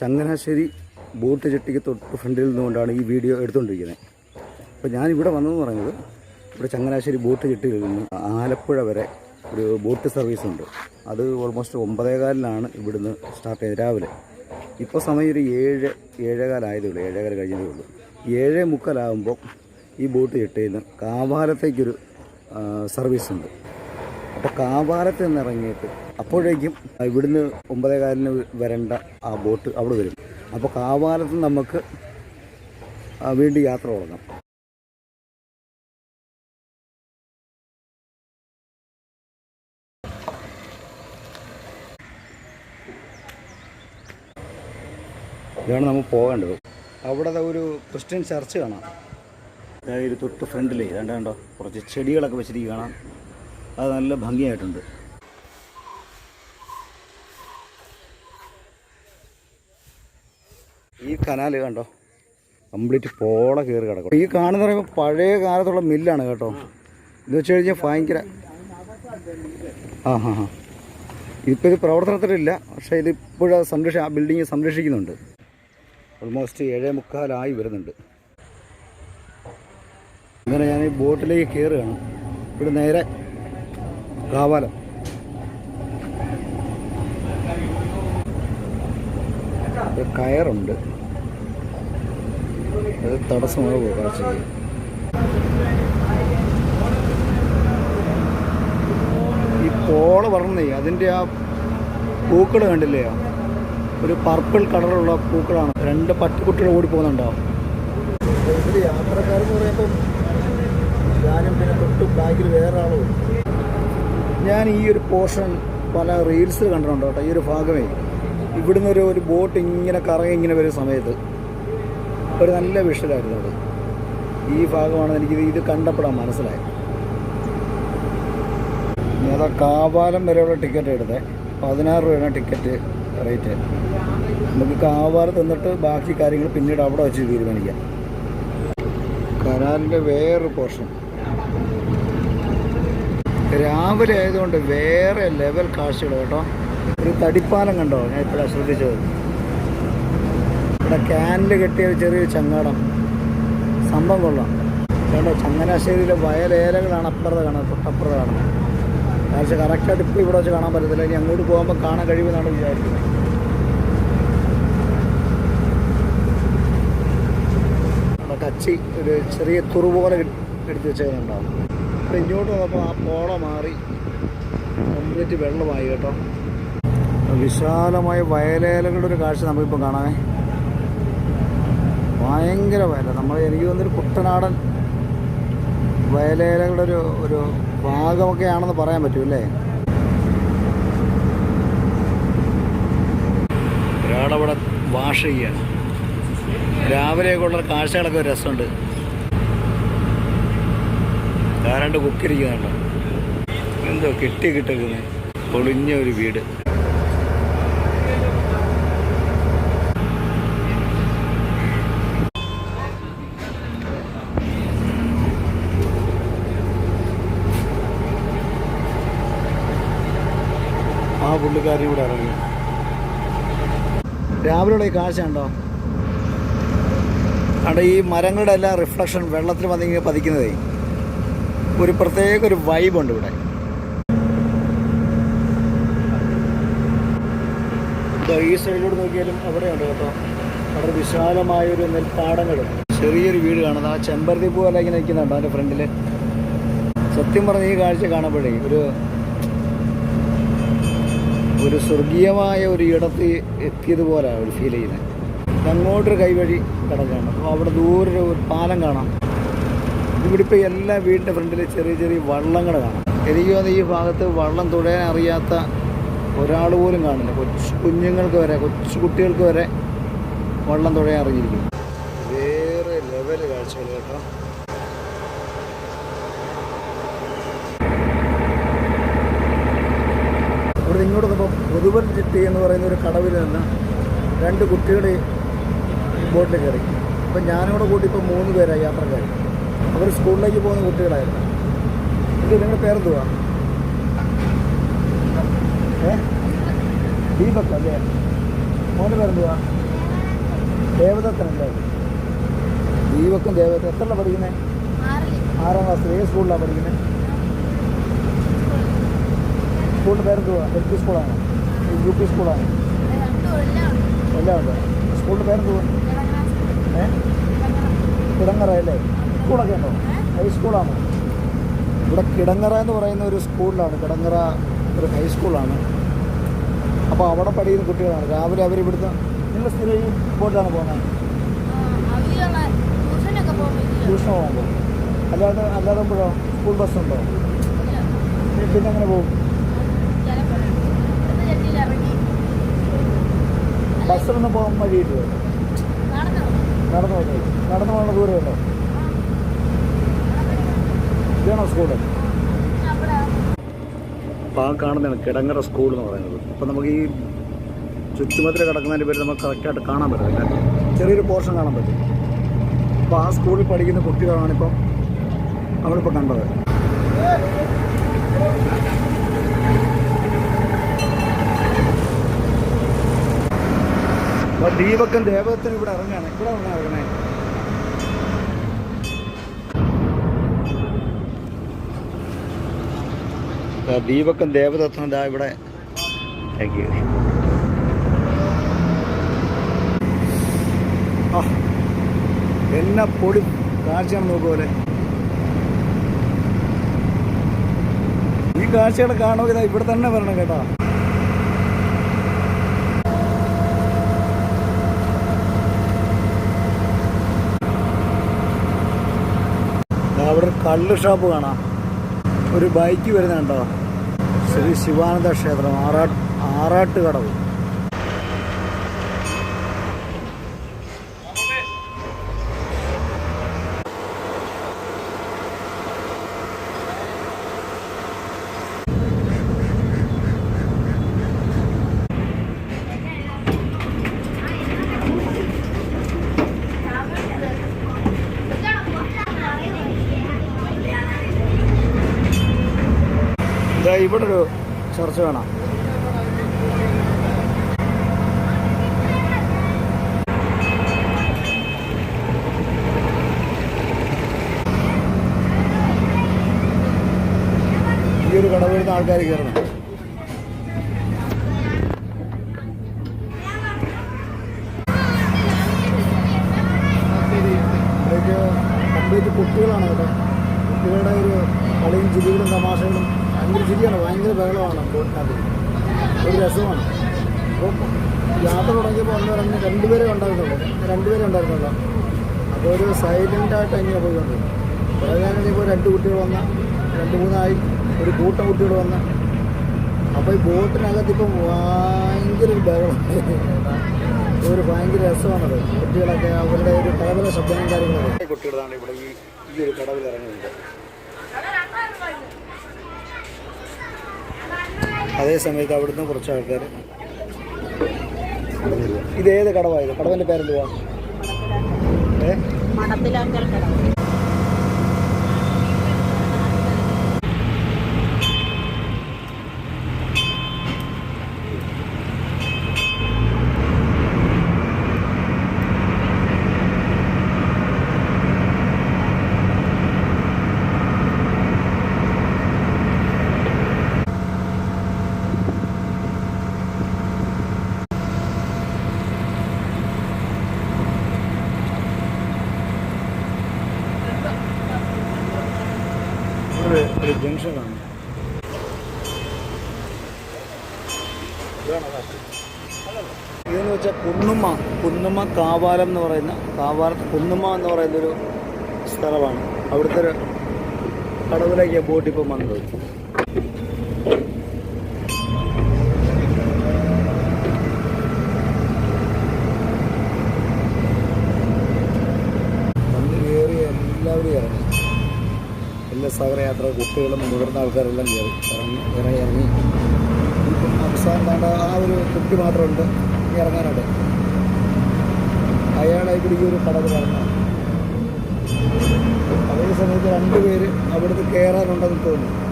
Changanassery boat ചെട്ടിക്ക് തൊട്ട് ഫ്രണ്ടിൽ നിന്നുകൊണ്ടാണ് ഈ വീഡിയോ എടുത്തുകൊണ്ടിരിക്കുന്നത്. അപ്പോൾ ഞാൻ ഇവിടെ വന്നതെന്ന് പറയുന്നത് ഇവിടെ ചങ്ങനാശ്ശേരി ബോട്ട് ചെട്ടിയിൽ നിന്ന് ആലപ്പുഴ വരെ ഒരു ബോട്ട് സർവീസ് ഉണ്ട്. അത് ഓൾമോസ്റ്റ് ഒമ്പതേകാലിനാണ് ഇവിടുന്ന് സ്റ്റാർട്ട് ചെയ്തത് രാവിലെ. ഇപ്പോൾ സമയം ഒരു ഏഴ് ഏഴേകാലായതേ ഉള്ളൂ ഏഴേകാൽ കഴിഞ്ഞതേ ഉള്ളൂ. ഏഴേ മുക്കാലാകുമ്പോൾ ഈ ബോട്ട് ചെട്ടിയിൽ നിന്ന് കാവാലത്തേക്കൊരു ആ, സർവീസ് ഉണ്ട്. അപ്പോൾ കാവാലത്ത് നിന്ന് ഇറങ്ങിയിട്ട് അപ്പോഴേക്കും ഇവിടുന്ന് ഒമ്പതേകാലിന് വരേണ്ട ആ ബോട്ട് അവിടെ വരും. അപ്പോൾ കാവാലത്ത് നമുക്ക് വീണ്ടും യാത്ര തുടങ്ങാം. ഇതാണ് നമ്മൾ പോകേണ്ടത്. അവിടെ ഒരു ക്രിസ്ത്യൻ ചർച്ച് കാണാം. അതായത് തൊട്ട് ഫ്രണ്ടിൽ കണ്ടോ? കുറച്ച് ചെടികളൊക്കെ വെച്ചിരിക്കുക കാണാം അത് നല്ല ഭംഗിയായിട്ടുണ്ട്. ഈ കനാല് കണ്ടോ? കംപ്ലീറ്റ് പോള കയറി കിടക്കും. ഈ കാണുന്ന പറയുമ്പോൾ പഴയ കാലത്തുള്ള മില്ലാണ് കേട്ടോ. ഇത് വെച്ച് കഴിഞ്ഞാൽ ഭയങ്കര ആ ഹാ ഹാ ഇപ്പോൾ ഇത് പ്രവർത്തനത്തിലില്ല. പക്ഷേ ഇത് ഇപ്പോഴും സംരക്ഷ ആ ബിൽഡിങ് സംരക്ഷിക്കുന്നുണ്ട്. ഓൾമോസ്റ്റ് ഏഴേ മുക്കാലായി വരുന്നുണ്ട്. അങ്ങനെ ഞാൻ ഈ ബോട്ടിലേക്ക് കയറുകയാണ് ഇവിടെ നേരെ കാവാലം. ഒരു കയറുണ്ട്. അത് തടസ്സമാണ് കാഴ്ചയ്ക്ക് ഈ പോള പറഞ്ഞേ അതിന്റെ ആ പൂക്കൾ കണ്ടില്ലേ? ഒരു പർപ്പിൾ കളറുള്ള പൂക്കളാണ്. രണ്ട് പട്ടിക്കുട്ടികൾ ഓടി പോകുന്നുണ്ടാവും. ഇതിൽ യാത്രക്കാരെന്ന് പറയുമ്പം ഞാനും പിന്നെ തൊട്ട് ബാക്കിൽ വേറെ ആളും ഞാൻ ഈ ഒരു പോർഷൻ പല റീൽസ് കണ്ടിട്ടുണ്ട്? കേട്ടോ ഈ ഒരു ഭാഗമേ. ഇവിടുന്ന് ഒരു ഒരു ബോട്ട് ഇങ്ങനെ കറങ്ങി ഇങ്ങനെ വരുന്ന സമയത്ത് ഒരു നല്ല വിഷലായിരുന്നു അത്. ഈ ഭാഗമാണ് എനിക്ക് ഇത് കണ്ടപ്പോഴാണ് മനസ്സിലായത് ഞാൻ കാവാലം വരെയുള്ള ടിക്കറ്റ് എടുത്തേ. പതിനാറ് രൂപയാണ് ടിക്കറ്റ് റേറ്റ് നമുക്ക് കാവാലത്ത് തന്നിട്ട് ബാക്കി കാര്യങ്ങൾ പിന്നീട് അവിടെ വെച്ച് തീരുമാനിക്കാം. കനാലിന്റെ വേറൊരു പോർഷൻ രാവിലെ ആയതുകൊണ്ട് വേറെ ലെവൽ കാഴ്ചകൾ കേട്ടോ. ഒരു തടിപ്പാലം കണ്ടോ? ഞാൻ ഇപ്പോഴാണ് ശ്രദ്ധിച്ചത്. ഇവിടെ ക്യാനിൽ കെട്ടിയ ചെറിയൊരു ചങ്ങാടം. സംഭവം കൊള്ളാം. കണ്ടോ ചങ്ങനാശ്ശേരിയിലെ വയലേലകളാണ് അപ്പുറത്ത് കാണുന്നത് തൊട്ടപ്പുറത്ത് കാണുന്നത്. കാരണം കറക്റ്റായിട്ട് ഇപ്പോൾ ഇവിടെ വെച്ച് കാണാൻ പറ്റത്തില്ല. ഇനി അങ്ങോട്ട് പോകുമ്പോൾ കാണാൻ കഴിയുമെന്നാണ് വിചാരിക്കുന്നത്. കച്ചി ഒരു ചെറിയ തുറു പോലെ എടുത്ത് വെച്ചതിനുണ്ടാവും അപ്പോൾ ഇങ്ങോട്ട് വന്നപ്പോൾ ആ പോള മാറി. കംപ്ലീറ്റ് വെള്ളമായി കേട്ടോ. വിശാലമായ വയലേലകളുടെ ഒരു കാഴ്ച നമുക്കിപ്പോൾ കാണാമേ. ഭയങ്കര വയല. നമ്മൾ എനിക്ക് തോന്നുന്നൊരു കുട്ടനാടൻ വയലേലകളുടെ ഒരു ഒരു ഭാഗമൊക്കെ ആണെന്ന് പറയാൻ പറ്റുമല്ലേ ഒരാളവിടെ വാഷ് ചെയ്യുകയാണ് രാവിലെയൊക്കെ ഉള്ള കാഴ്ചകളൊക്കെ ഒരു രസമുണ്ട്. ധാരാണ്ട് കുക്കിരിക്കുന്നുണ്ടോ എന്തോ കെട്ടി കിട്ടുന്നത് പൊളിഞ്ഞ ഒരു വീട് ആ പുള്ളിക്കാരി കൂടെ ഇറങ്ങി. രാവിലെയുള്ള ഈ കാഴ്ചയുണ്ടോ അവിടെ ഈ മരങ്ങളുടെ എല്ലാം റിഫ്ലക്ഷൻ വെള്ളത്തിൽ വന്നിങ്ങനെ പതിക്കുന്നതേ. ഒരു പ്രത്യേക ഒരു വൈബുണ്ട് ഇവിടെ. ഈ സൈഡിലൂടെ നോക്കിയാലും അവിടെയുണ്ട് കേട്ടോ. വളരെ വിശാലമായൊരു നെൽപ്പാടങ്ങളും ചെറിയൊരു വീട് കാണുന്നത് ആ ചെമ്പരത്തി പോലെ ഇങ്ങനെ നിൽക്കുന്നുണ്ട് അതിന്റെ ഫ്രണ്ടിൽ സത്യം പറഞ്ഞ ഈ കാഴ്ച കാണുമ്പോഴേ ഒരു ഒരു സ്വർഗീയമായ ഒരു ഇടത്ത് എത്തിയതുപോലെ ഒരു ഫീൽ ചെയ്യുന്നത് അങ്ങോട്ടൊരു കൈവഴി കിടക്കുകയാണ്. അപ്പോൾ അവിടെ ദൂരെ ഒരു പാലം കാണാം. ഇവിടെ ഇപ്പോൾ എല്ലാ വീടിന്റെ ഫ്രണ്ടിൽ ചെറിയ ചെറിയ വള്ളങ്ങൾ കാണാം. എനിക്ക് ഈ ഭാഗത്ത് വള്ളം തുഴയാൻ അറിയാത്ത ഒരാൾ പോലും കാണില്ല. കൊച്ചു കുഞ്ഞുങ്ങൾക്ക് വരെ കൊച്ചു കുട്ടികൾക്ക് വരെ വള്ളം തുഴയാൻ അറിഞ്ഞിരിക്കും വേറെ ലെവൽ കാഴ്ചകൾ കേട്ടോ. ഇവിടെ ഇങ്ങോട്ട് വന്നപ്പോൾ ചിട്ടി എന്ന് പറയുന്ന ഒരു കടവിൽ നിന്ന് രണ്ട് കുട്ടികളെ ബോട്ടിൽ കയറി. അപ്പം ഞാനിവിടെ കൂട്ടി ഇപ്പോൾ മൂന്ന് പേരായി യാത്രക്കാർ അവർ സ്കൂളിലേക്ക് പോകുന്ന കുട്ടികളായിരുന്നു. ഇത് നിങ്ങളുടെ പേരെന്തുവാ? ഏ? ദീപക് അല്ലേ? മോന്റെ പേരെന്തുവാ? ദേവദത്തനല്ലേ? ദീപക്കും ദേവദത്തനും എത്ര പഠിക്കുന്നത് ആറാം ക്ലാസ്സിൽ ഏത് സ്കൂളിലാണ് പഠിക്കുന്നത് സ്കൂളിന്റെ പേരെന്തുവാ? എൽ പി സ്കൂളാണ്? യു പി സ്കൂളാണ്? എല്ലാം ഉണ്ട് സ്കൂളിന്റെ പേരെന്തുവാ? ഏ? കിടങ്ങറ അല്ലേ? സ്കൂളൊക്കെ ഉണ്ടോ? ഹൈസ്കൂളാണോ ഇവിടെ കിടങ്ങറ എന്ന് പറയുന്ന ഒരു സ്കൂളിലാണ്. കിടങ്ങറ ഒരു ഹൈസ്കൂളാണ് അപ്പോൾ അവിടെ പഠിക്കുന്ന കുട്ടികളാണ്. രാവിലെ അവർ ഇവിടുന്ന് നിങ്ങൾ സ്ഥിരം ഈ ബോട്ടിലാണ് പോകുന്നത്? ട്യൂഷൻ പോകുമ്പോൾ അല്ലാതെ അല്ലാതെ പോഴോ സ്കൂൾ ബസ്സുണ്ടോ? പിന്നെ എങ്ങനെ പോകും ചിലപ്പോൾ ഇവിടുന്ന് ചെട്ടിയിൽ ഇറങ്ങി ബസ്സിലൊന്നും പോകാൻ വഴിയില്ലേ? നടന്നു? നടന്നു നടന്നു പോകുന്ന ദൂരമല്ലോ ഇതാണോ സ്കൂൾ? അപ്പോൾ ആ കാണുന്നതാണ് കിടങ്ങറ സ്കൂൾ എന്ന് പറയുന്നത്. അപ്പോൾ നമുക്ക് ഈ ചുറ്റുമതിൽ കിടക്കുന്നതിന്റെ പേര് നമുക്ക് കറക്റ്റായിട്ട് കാണാൻ പറ്റില്ല. ചെറിയൊരു പോർഷൻ കാണാൻ പറ്റും. അപ്പോൾ ആ സ്കൂളിൽ പഠിക്കുന്ന കുട്ടികളാണിപ്പം നമ്മളിപ്പോൾ കണ്ടത്. അപ്പോൾ ദീപക്കും ദേവദത്തിന് ഇവിടെ ഇറങ്ങുകയാണ്. ഇവിടെ വന്നാ ഇറങ്ങണേ. ദീപക്കും ദേവദത്തനും ദാ ഇവിടെ താങ്ക് യു എന്നാ പൊടി കാഴ്ച നോക്കുപോലെ ഈ കാഴ്ചകൾ കാണുക ഇവിടെ തന്നെ വരണം കേട്ടോ ദാ അവിടെ ഒരു കള്ള് ഷോപ്പ് കാണാം. ഒരു ബൈക്ക് വരുന്നുണ്ടോ? ശ്രീ ശിവാനന്ദ ക്ഷേത്രം ആറാട്ട് ആറാട്ട് കടവ് ഇവിടെ ഒരു ചർച്ച കാണാം. ഈ ഒരു വരുന്ന ആൾക്കാർ കയറണം കുട്ടികളാണ് കേട്ടോ. കുട്ടികളുടെ ഒരു കളിയും ചിരികളും തമാശകളും ഭയങ്കര ചിരിയാണ് ഭയങ്കര ബഹളമാണ് ബോട്ടിനകത്ത് ഒരു രസമാണ്. അപ്പോൾ യാത്ര തുടങ്ങിയപ്പോൾ ഒന്ന് പറഞ്ഞ് രണ്ടുപേരെ ഉണ്ടായിരുന്നുള്ളൂ. രണ്ടുപേരെ ഉണ്ടായിരുന്നുള്ളൂ. അപ്പോൾ ഒരു സൈലന്റായിട്ട് അങ്ങനെ നേരം കഴിഞ്ഞപ്പോൾ രണ്ട് കുട്ടികൾ വന്ന രണ്ട് മൂന്നായി. ഒരു കൂട്ടം കുട്ടികൾ വന്ന. അപ്പോൾ ഈ ബോട്ടിനകത്ത് ഇപ്പം ഭയങ്കര ബഹളം. ഒരു ഭയങ്കര രസമാണത്. കുട്ടികളൊക്കെ അവരുടെ ഒരു കടവിലെ ശബ്ദങ്ങളും കാര്യങ്ങളൊക്കെ. കുട്ടികളാണ് ഇവിടെ ഈ ഈ ഒരു കടവിൽ ഇറങ്ങുന്നത്. അതേ സമയത്ത് അവിടുന്ന് കുറച്ച് ആൾക്കാർ ഇത് ഏത് കടവായത് കടവിന്റെ പേരെന്തുവാ? ഏ മണത്തിലാക്കൽ കടവ് ഒരു ഒരു ജംഗ്ഷനാണ് ഇതെന്ന് വെച്ചാൽ കുന്നുമ്മ കാവാലം എന്ന് പറയുന്ന കാവാലത്ത് കുന്നുമ്മ എന്ന് പറയുന്നൊരു സ്ഥലമാണ്. അവിടുത്തെ ഒരു കടവിലേക്ക് ബോട്ട് ഇപ്പം വന്നത്. എല്ലാവരും കുട്ടികളും മുതിർന്ന ആൾക്കാരെല്ലാം കയറി ഇറങ്ങി ഇറങ്ങി ഇറങ്ങി. അവസാനം ആ ഒരു കുട്ടി മാത്രമുണ്ട്. ഇറങ്ങാനായിട്ട്. അയാളെ ഇവിടെ ഈ ഒരു കടവ് പറഞ്ഞു അതേ സമയത്ത് രണ്ടുപേര് അവിടുന്ന് കയറാനുണ്ടെന്ന് തോന്നുന്നു.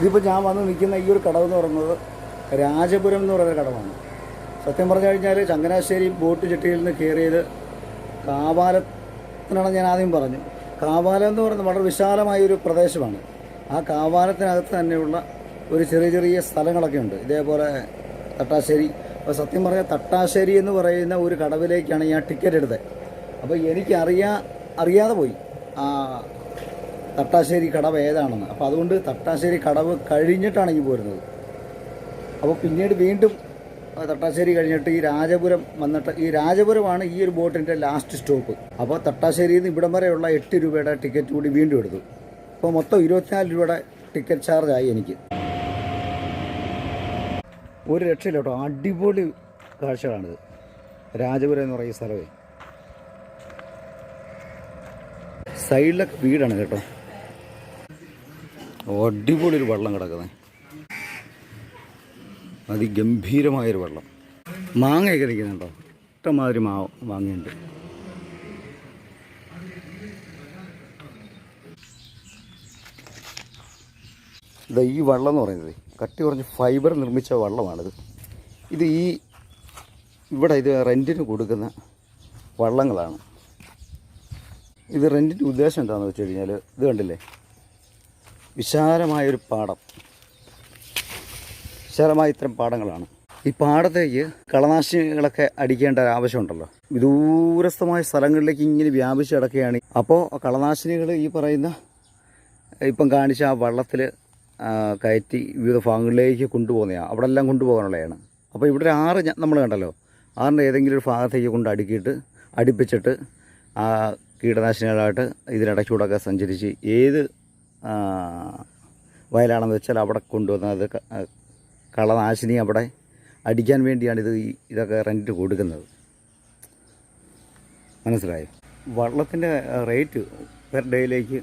ഇതിപ്പോൾ ഞാൻ വന്ന് നിൽക്കുന്ന ഈ ഒരു കടവ് എന്ന് പറയുന്നത് രാജപുരം എന്ന് പറയുന്ന കടവാണ്. സത്യം പറഞ്ഞു കഴിഞ്ഞാൽ ചങ്ങനാശ്ശേരി ബോട്ട് ചെട്ടിയിൽ നിന്ന് കയറിയത് കാവാലത്തിനാണ് ഞാൻ ആദ്യം പറഞ്ഞു. കാവാലം എന്ന് പറയുന്നത് വളരെ വിശാലമായ ഒരു പ്രദേശമാണ്. ആ കാവാലത്തിനകത്ത് തന്നെയുള്ള ഒരു ചെറിയ ചെറിയ സ്ഥലങ്ങളൊക്കെ ഉണ്ട്. ഇതേപോലെ തട്ടാശ്ശേരി. അപ്പോൾ സത്യം പറഞ്ഞാൽ തട്ടാശ്ശേരി എന്ന് പറയുന്ന ഒരു കടവിലേക്കാണ് ഞാൻ ടിക്കറ്റ് എടുത്തത്. അപ്പോൾ എനിക്കറിയാ അറിയാതെ പോയി. ആ തട്ടാശ്ശേരി കടവ് ഏതാണെന്ന്. അപ്പോൾ അതുകൊണ്ട് തട്ടാശ്ശേരി കടവ് കഴിഞ്ഞിട്ടാണ് ഈ പോരുന്നത്. അപ്പോൾ പിന്നീട് വീണ്ടും തട്ടാശ്ശേരി കഴിഞ്ഞിട്ട് ഈ രാജപുരം വന്നിട്ട് ഈ രാജപുരമാണ് ഈ ഒരു ബോട്ടിന്റെ ലാസ്റ്റ് സ്റ്റോപ്പ് അപ്പോൾ തട്ടാശ്ശേരിയിൽ നിന്ന് ഇവിടം വരെയുള്ള എട്ട് രൂപയുടെ ടിക്കറ്റ് കൂടി വീണ്ടും എടുത്തു. അപ്പോൾ മൊത്തം ഇരുപത്തിനാല് രൂപയുടെ ടിക്കറ്റ് ചാർജായി എനിക്ക്. ഒരു രക്ഷയില്ല കേട്ടോ. അടിപൊളി കാഴ്ചകളാണിത്. രാജപുരം എന്ന് പറയുന്ന സ്ഥലമേ. സൈഡിലൊക്കെ വീടാണ് കേട്ടോ. അടിപൊളി ഒരു വെള്ളം കിടക്കുന്നത് അതിഗംഭീരമായൊരു വെള്ളം. മാങ്ങയൊക്കെ നിൽക്കുന്നുണ്ടോ ഇഷ്ടമാതിരി മാ മാങ്ങയുണ്ട്. ഇതാ ഈ വെള്ളം എന്ന് പറയുന്നത്. കട്ടി കുറഞ്ഞ് ഫൈബർ നിർമ്മിച്ച വെള്ളമാണിത്. ഇത് ഈ ഇവിടെ ഇത് റെന്റിന് കൊടുക്കുന്ന വള്ളങ്ങളാണ്. ഇത് റെന്റിന്റെ ഉദ്ദേശം എന്താണെന്ന് വെച്ച് കഴിഞ്ഞാൽ ഇത് കണ്ടില്ലേ? വിശാലമായൊരു പാടം വിശാലമായ ഇത്തരം പാടങ്ങളാണ് ഈ പാടത്തേക്ക് കളനാശിനികളൊക്കെ അടിക്കേണ്ട ഒരു ആവശ്യമുണ്ടല്ലോ. വിദൂരസ്ഥമായ സ്ഥലങ്ങളിലേക്ക് ഇങ്ങനെ വ്യാപിച്ച് കിടക്കുകയാണ്. അപ്പോൾ കളനാശിനികൾ ഈ പറയുന്ന ഇപ്പം കാണിച്ച ആ വള്ളത്തിൽ കയറ്റി വിവിധ ഭാഗങ്ങളിലേക്ക് കൊണ്ടുപോകുന്നതാണ് അവിടെ എല്ലാം കൊണ്ടുപോകാനുള്ളതാണ് അപ്പോൾ ഇവിടെ ഒരു ആറ് നമ്മൾ കണ്ടല്ലോ. ആറിന്റെ ഏതെങ്കിലും ഒരു ഭാഗത്തേക്ക് കൊണ്ട് അടുക്കിയിട്ട് അടുപ്പിച്ചിട്ട് ആ കീടനാശിനികളായിട്ട് ഇതിനിടയ്ക്കൂടെയൊക്കെ സഞ്ചരിച്ച് ഏത് വയലാണെന്ന് വെച്ചാൽ അവിടെ കൊണ്ടുവന്ന് അത് കളനാശിനി അവിടെ അടിക്കാൻ വേണ്ടിയാണ് ഇത് ഇതൊക്കെ റെന്റ് കൊടുക്കുന്നത്. മനസ്സിലായോ? വള്ളത്തിന്റെ റേറ്റ് പെർ ഡേയിലേക്ക്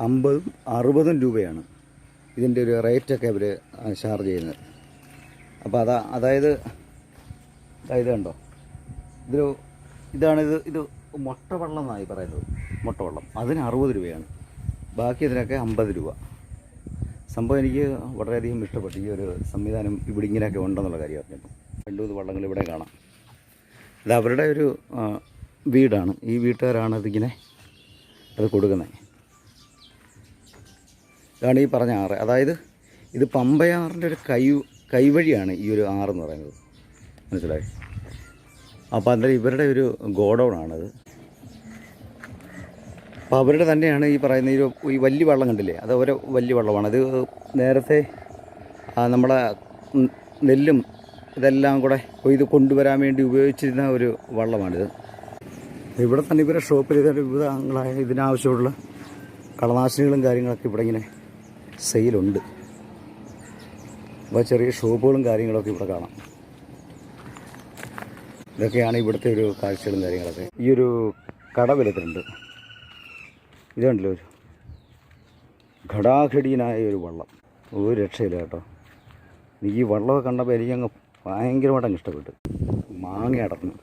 അമ്പതും അറുപതും രൂപയാണ്. ഇതിന്റെ ഒരു റേറ്റൊക്കെ അവർ ചാർജ് ചെയ്യുന്നത്. അപ്പോൾ അതാ അതായത് അതായത് കണ്ടോ? ഇതൊരു ഇതാണിത് ഇത് മുട്ടവെള്ളം എന്നായി പറയുന്നത്. മുട്ടവെള്ളം. അതിന് അറുപത് രൂപയാണ്. ബാക്കി ഇതിനൊക്കെ അമ്പത് രൂപ. സംഭവം എനിക്ക് വളരെയധികം ഇഷ്ടപ്പെട്ടു. ഈ ഒരു സംവിധാനം ഇവിടെ ഇങ്ങനെയൊക്കെ ഉണ്ടെന്നുള്ള കാര്യം അറിഞ്ഞപ്പോൾ. രണ്ട് മൂന്ന് വള്ളങ്ങൾ ഇവിടെ കാണാം. ഇത് അവരുടെ ഒരു വീടാണ്. ഈ വീട്ടുകാരാണ് ഇതിങ്ങനെ അത് കൊടുക്കുന്നത്. ഇതാണ് ഈ പറഞ്ഞ ആറ്. അതായത് ഇത് പമ്പയാറിന്റെ ഒരു കൈ കൈവഴിയാണ് ഈ ഒരു ആറെന്ന് പറയുന്നത്. മനസ്സിലായി? അപ്പോൾ അന്നേരം ഇവരുടെ ഒരു ഗോഡൗണാണത്. അപ്പോൾ അവരുടെ തന്നെയാണ് ഈ പറയുന്ന ഈ ഈ വലിയ വള്ളം കണ്ടില്ലേ? അത് ഓരോ വലിയ വള്ളമാണ്. അത് നേരത്തെ നമ്മളെ നെല്ലും ഇതെല്ലാം കൂടെ ഇത് കൊണ്ടുവരാൻ വേണ്ടി ഉപയോഗിച്ചിരുന്ന ഒരു വള്ളമാണിത്. ഇവിടെ തന്നെ ഇവരുടെ ഷോപ്പിൽ ഇതൊരു വിവിധങ്ങളായ ഇതിനാവശ്യമുള്ള കളനാശിനികളും കാര്യങ്ങളൊക്കെ ഇവിടെ ഇങ്ങനെ സെയിലുണ്ട്. അപ്പോൾ ചെറിയ ഷോപ്പുകളും കാര്യങ്ങളൊക്കെ ഇവിടെ കാണാം. ഇതൊക്കെയാണ് ഇവിടുത്തെ ഒരു കാഴ്ചകളും കാര്യങ്ങളൊക്കെ. ഈ ഒരു കടവിലത്തിലുണ്ട് ഇത് കണ്ടില്ലേ ഒരു ഘടാഘടീനായ ഒരു വള്ളം. ഒരു രക്ഷയില്ല കേട്ടോ. ഈ വള്ളമൊക്കെ കണ്ടപ്പോൾ എനിക്കങ്ങ് ഭയങ്കരമായിട്ട് അങ്ങ് ഇഷ്ടപ്പെട്ടു. മാങ്ങ അടർന്നു.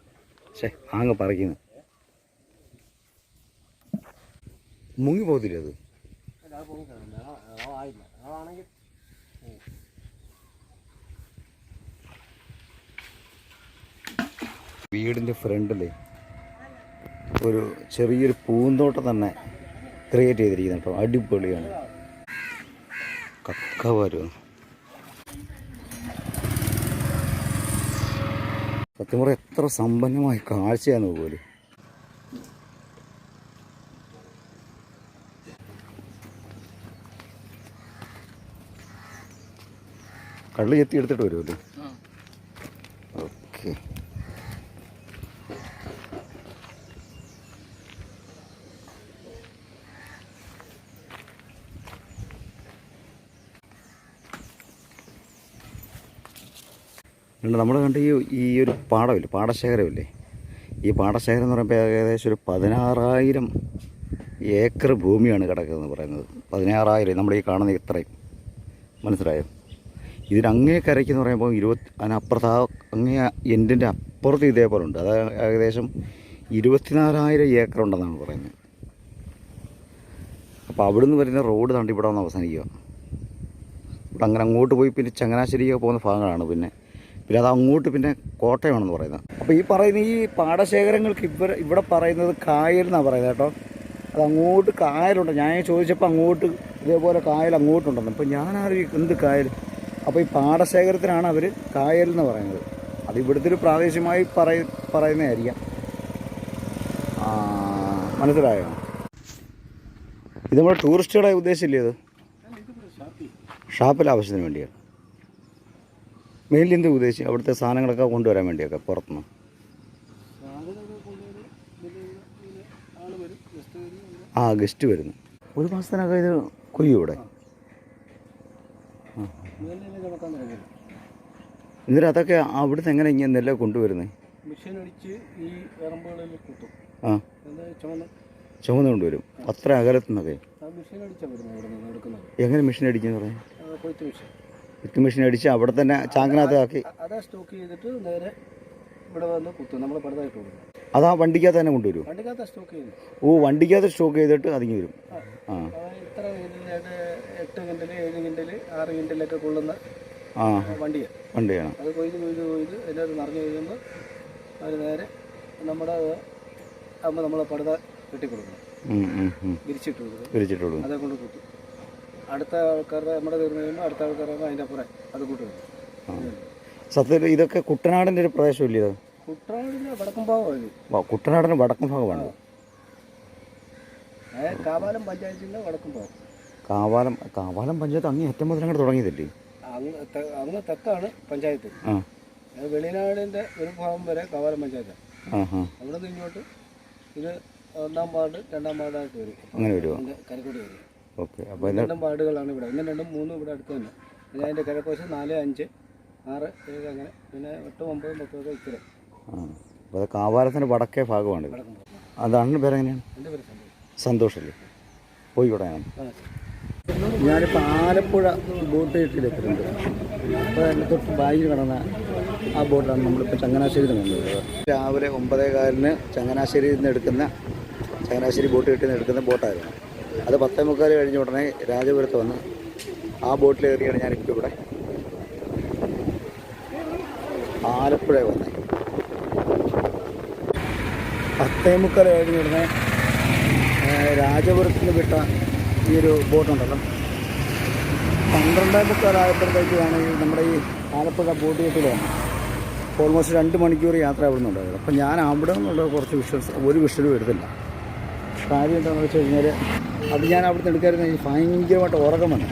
ശേ മാങ്ങ പറിക്കുന്നു. മുങ്ങി പോകത്തില്ല അത്? വീടിന്റെ ഫ്രണ്ടിൽ ഒരു ചെറിയൊരു പൂന്തോട്ടം തന്നെ ക്രിയേറ്റ് ചെയ്തിരിക്കുന്നത് കേട്ടോ. അടിപൊളിയാണ്. കക്ക വരും. സത്യം പറയാം എത്ര സമ്പന്നമായി കാഴ്ചയാണ് പോലും കള്ള് ചെത്തി എടുത്തിട്ട് വരുമല്ലോ ഓക്കെ നമ്മൾ കണ്ട ഈ ഈ ഒരു പാടമില്ലേ? പാടശേഖരമില്ലേ? ഈ പാടശേഖരം എന്ന് പറയുമ്പോൾ ഏകദേശം ഒരു പതിനാറായിരം ഏക്കർ ഭൂമിയാണ് കിടക്കുന്നത് പറയുന്നത്. പതിനാറായിരം നമ്മൾ ഈ കാണുന്ന ഇത്രയും. മനസ്സിലായോ? ഇതിനങ്ങേ കരയ്ക്ക് കരയ്ക്കെന്ന് പറയുമ്പോൾ ഇരുപത്തി അതിനപ്പുറത്ത് ആ അങ്ങേ എൻഡിന്റെ അപ്പുറത്ത് ഇതേപോലെ ഉണ്ട്. അത് ഏകദേശം ഇരുപത്തിനാലായിരം ഏക്കർ ഉണ്ടെന്നാണ് പറയുന്നത്. അപ്പോൾ അവിടുന്ന് വരുന്ന റോഡ് തണ്ടി അവസാനിക്കുക. ഇവിടെ അങ്ങനെ അങ്ങോട്ട് പോയി പിന്നെ ചങ്ങനാശ്ശേരിയൊക്കെ പോകുന്ന ഭാഗങ്ങളാണ് പിന്നെ. പിന്നെ അത് അങ്ങോട്ട് പിന്നെ കോട്ടയമാണെന്ന് പറയുന്നത്. അപ്പോൾ ഈ പറയുന്ന ഈ പാടശേഖരങ്ങൾക്ക് ഇവിടെ ഇവിടെ പറയുന്നത് കായൽ എന്നാണ് പറയുന്നത് കേട്ടോ. അത് അങ്ങോട്ട് കായലുണ്ട്. ഞാൻ ചോദിച്ചപ്പോൾ അങ്ങോട്ട് ഇതേപോലെ കായൽ അങ്ങോട്ടുണ്ടെന്ന്. അപ്പോൾ ഞാൻ ആലോചിക്കും എന്ത് കായൽ? അപ്പോൾ ഈ പാടശേഖരത്തിനാണ് അവർ കായൽ എന്ന് പറയുന്നത്. അത് ഇവിടുത്തെ ഒരു പ്രാദേശികമായി പറയ പറയുന്നതായിരിക്കാം. മനസ്സിലായോ? ഇത് നമ്മുടെ ടൂറിസ്റ്റുകളെ ഉദ്ദേശിച്ചില്ലേ ഇത്? ഷാപ്പിൽ ആവശ്യത്തിന് വേണ്ടിയാണ്. മെയിൻലി എന്താ ഉദ്ദേശിച്ചത് അവിടുത്തെ സാധനങ്ങളൊക്കെ കൊണ്ടുവരാൻ വേണ്ടിയൊക്കെ പുറത്തുനിന്ന്. ആ ഗസ്റ്റ് വരുന്നു. ഒരു മാസത്തിനകം ഇത് കൊയ്യും ഇവിടെ. എന്നിട്ട് അതൊക്കെ അവിടുന്ന് എങ്ങനെ ഇങ്ങനെ നെല്ല് കൊണ്ടുവരുന്നത് മെഷീൻ അടിച്ച് ഈ എറമ്പുകളിൽ കൂട്ടും. ആ. എന്താ ചുമന്ന്? കൊണ്ടുവരും. അത്ര അകലത്തുനിന്നൊക്കെ എങ്ങനെ മെഷീൻ അടിക്കുന്നു പറയാം വിത്ത് മെഷീൻ അടിച്ച് അവിടെ തന്നെ ചാങ്ങനകത്ത് ആക്കി. അതാ സ്റ്റോക്ക് ചെയ്തിട്ട് നേരെ ഇവിടെ വന്ന് കുത്തും. നമ്മൾ പടുതായിട്ട് കൊടുക്കും. അതാ വണ്ടിക്കകത്ത് തന്നെ കൊണ്ടുവരും വണ്ടിക്കകത്ത് സ്റ്റോക്ക് ചെയ്യും ഓ വണ്ടിക്കകത്ത് സ്റ്റോക്ക് ചെയ്തിട്ട് അതിങ്ങി വരും. ആ. ഇത്ര എട്ട് കിൻഡൽ ഏഴ് കിൻഡൽ ആറ് കിൻഡലൊക്കെ കൊള്ളുന്ന ആ. വണ്ടിയാണ് വണ്ടിയാണ്. അത് കൊയ്ത് കൊയ്ത് കൊയ്ത് അതിനകത്ത് നിറഞ്ഞു കഴിയുമ്പോൾ അവർ നേരെ നമ്മുടെ നമ്മൾ പടുത കെട്ടിക്കൊടുക്കണം വിരിച്ചിട്ട് കൊടുക്കും. വിരിച്ചിട്ട് കൊടുക്കും. അതേ കൊണ്ട് കുത്തും. അടുത്ത ആൾക്കാരുടെ നമ്മുടെ തീർന്നു കഴിയുമ്പോൾ അടുത്ത ആൾക്കാരുടെ അതിന്റെ അപ്പുറം അത് കൂട്ടും സത്യത്തിൽ ഇതൊക്കെ കുട്ടനാടിന്റെ ഒരു പ്രദേശമില്ലേ ഇത്? കുട്ടനാടിന്റെ വടക്കും ഭാഗമാണ് കുട്ടനാടിന്റെ വടക്കൻ ഭാഗമാണ്. കാവാലം പഞ്ചായത്തിന്റെ വടക്കും ഭാഗം. കാവാലം കാവാലം പഞ്ചായത്ത് അങ്ങ് ഏറ്റവും മുതൽ അങ്ങോട്ട് തുടങ്ങിയതല്ലേ? അങ്ങ് തെക്കാണ് പഞ്ചായത്ത്. വെളിനാടിന്റെ ഒരു ഭാഗം വരെ കാവാലം പഞ്ചായത്താണ്. അവിടെ നിന്ന് ഇങ്ങോട്ട് ഇത് ഒന്നാം വാർഡ് രണ്ടാം വാർഡായിട്ട് വരും. അങ്ങനെ വരുമോ അതിന്റെ വരും. ഓക്കെ അപ്പോൾ രണ്ടും വാർഡുകളാണ് ഇവിടെ. ഒന്നും രണ്ടും മൂന്നും ഇവിടെ അടുത്ത് തന്നെ. പിന്നെ അതിന്റെ കിഴക്കോശം നാല് അഞ്ച് ആറ് ഏഴ് അങ്ങനെ. പിന്നെ എട്ടും ഒമ്പതും പത്തൊക്കെ ഇത്ര കാവാലത്തിന്റെ അപ്പോൾ അത് കാവാലത്തിന്റെ വടക്കേ ഭാഗമാണ് അതാണ് പേരെങ്ങനെയാണ്? എന്റെ പേര് സംഭവം സന്തോഷല്ലേ പോയി ആ ഞാനിപ്പോൾ ആലപ്പുഴ ബോട്ട് കെട്ടിലെത്തിയിട്ടുണ്ട് അപ്പോൾ എന്റെ തൊട്ട് ബാഗിൽ കിടന്ന ആ ബോട്ടാണ് നമ്മളിപ്പോൾ ചങ്ങനാശ്ശേരിയിൽ നിന്ന് വന്നത്. രാവിലെ ഒമ്പതേ കാലിന് ചങ്ങനാശ്ശേരിയിൽ നിന്ന് എടുക്കുന്ന ചങ്ങനാശ്ശേരി ബോട്ട് കെട്ടിൽ നിന്ന് എടുക്കുന്ന ബോട്ടായിരുന്നു. അത് പത്തേ മുക്കാൽ കഴിഞ്ഞ ഉടനെ രാജപുരത്ത് വന്ന് ആ ബോട്ടിൽ കയറിയാണ് ഞാനിപ്പോൾ ഇവിടെ ആലപ്പുഴ വന്നത് പത്തേ മുക്കാൽ കഴിഞ്ഞ ഉടനെ രാജപുരത്ത് നിന്ന് വിട്ട ഈ ഒരു ബോട്ടുണ്ടല്ലോ പന്ത്രണ്ടേ മുക്കാലായപ്പോഴത്തേക്കാണ് നമ്മുടെ ഈ ആലപ്പുഴ ബോട്ട് കെട്ടിലാണ് ഓൾമോസ്റ്റ് രണ്ട് മണിക്കൂർ യാത്ര അവിടെ നിന്നുണ്ടായത് അപ്പം ഞാൻ അവിടെ നിന്നുള്ള കുറച്ച് വിഷ്വൽസ് ഒരു വിഷ്വലും എടുത്തില്ല. കാര്യം എന്താണെന്ന് വെച്ച് കഴിഞ്ഞാൽ അത് ഞാൻ അവിടുന്ന് നിന്ന് എനിക്ക് ഭയങ്കരമായിട്ട് ഉറക്കം വന്നു.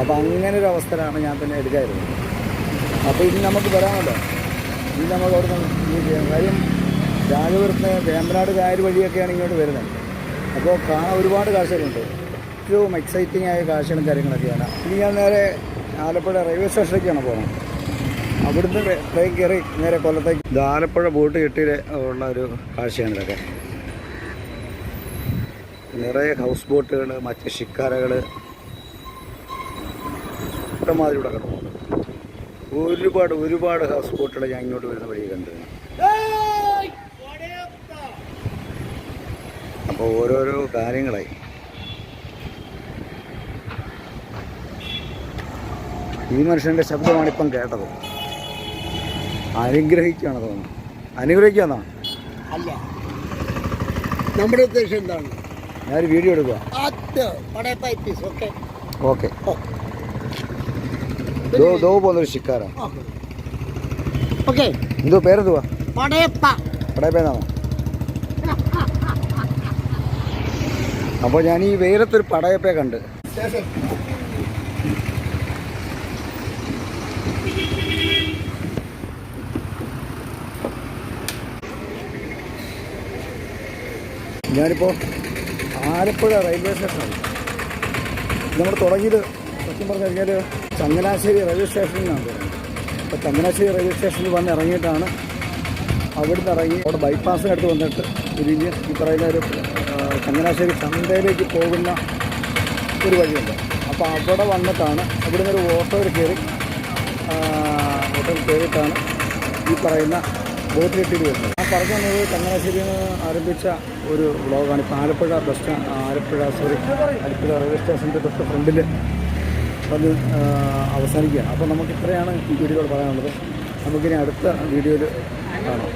അപ്പം അങ്ങനെ ഒരു അവസ്ഥയിലാണ് ഞാൻ തന്നെ എടുക്കാതിരുന്നത് അപ്പോൾ ഇനി നമുക്ക് വരാമല്ലോ. ഇനി നമ്മൾ അവിടെ നിന്ന് ചെയ്യാം കാര്യം രാജപുരത്ത് വേമ്പനാട് കായൽ വഴിയൊക്കെയാണ് ഇങ്ങോട്ട് വരുന്നത്. അപ്പോൾ കാണാൻ ഒരുപാട് കാഴ്ചകളുണ്ട്. ഏറ്റവും എക്സൈറ്റിംഗ് ആയ കാഴ്ചകളും കാര്യങ്ങളൊക്കെയാണ്. ഇനി ഞാൻ നേരെ ആലപ്പുഴ റെയിൽവേ സ്റ്റേഷനിലേക്കാണ് പോകുന്നത് അവിടുന്ന് ട്രെയിൻ കയറി നേരെ കൊല്ലത്തേക്ക്. ആലപ്പുഴ ബോട്ട് കെട്ടിയിൽ ഉള്ള ഒരു കാഴ്ചയാണ് ഇതൊക്കെ. നിറയെ ഹൗസ് ബോട്ടുകൾ മറ്റ് ഷിക്കാരകൾ ഇഷ്ടമാതിരിയുടെ കിടക്കുന്നുണ്ട് ഒരുപാട് ഒരുപാട് ഹൗസ് ബോട്ടുകൾ ഞാൻ ഇങ്ങോട്ട് വരുന്ന വഴി കണ്ടിരുന്നു അപ്പോൾ ഓരോരോ കാര്യങ്ങളായി. ഈ മനുഷ്യന്റെ ശബ്ദമാണ് ഇപ്പം കേട്ടത്. അനുഗ്രഹിക്കുകയാണ് തോന്നുന്നു. അനുഗ്രഹിക്കാന്നാ അല്ല. നമ്മുടെ ഉദ്ദേശം എന്താണ്? ഞാനൊരു വീഡിയോ എടുക്കുക ഓക്കെ. ദോ പോകുന്നൊരു ഓക്കെ. എന്തോ പേരെന്തുവാ? പടയപ്പ. അപ്പോൾ ഞാൻ ഈ വെയിലത്തൊരു പടയപ്പയെ കണ്ട്. ഞാനിപ്പോൾ ആലപ്പുഴ റെയിൽവേ സ്റ്റേഷനാണ് നമ്മൾ തുടങ്ങിയത് സത്യം പറഞ്ഞു കഴിഞ്ഞാൽ ചങ്ങനാശ്ശേരി റെയിൽവേ സ്റ്റേഷനിൽ നിന്നാണ് അപ്പോൾ ചങ്ങനാശ്ശേരി റെയിൽവേ സ്റ്റേഷനിൽ വന്ന് ഇറങ്ങിയിട്ടാണ് അവിടുന്ന് ഇറങ്ങി അവിടെ ബൈപ്പാസിനടുത്ത് വന്നിട്ട് തിരിഞ്ഞ് ഈ പറയുന്ന ഒരു ചങ്ങനാശ്ശേരി ചന്തയിലേക്ക് പോകുന്ന ഒരു വഴിയുണ്ട്. അപ്പോൾ അവിടെ വന്നിട്ടാണ് അവിടെ നിന്നൊരു ഓട്ടോയിൽ കയറി ഓട്ടോയിൽ കയറിയിട്ടാണ് ഈ പറയുന്ന ബോട്ടിലെത്തിയിട്ട് വരുന്നത്. പറഞ്ഞു തന്നത് ചങ്ങനാശ്ശേരിയിൽ നിന്ന് ആരംഭിച്ച ഒരു വ്ളോഗാണ്. ഇപ്പോൾ Alappuzha bus stand Alappuzha sorry Alappuzha railway സ്റ്റേഷന്റെ തൊട്ട് ഫ്രണ്ടിൽ അത് അവസാനിക്കുകയാണ്. അപ്പോൾ നമുക്ക് ഇത്രയാണ് ഈ വീഡിയോയിൽ പറയാനുള്ളത്. നമുക്കിനി അടുത്ത വീഡിയോയിൽ കാണാം.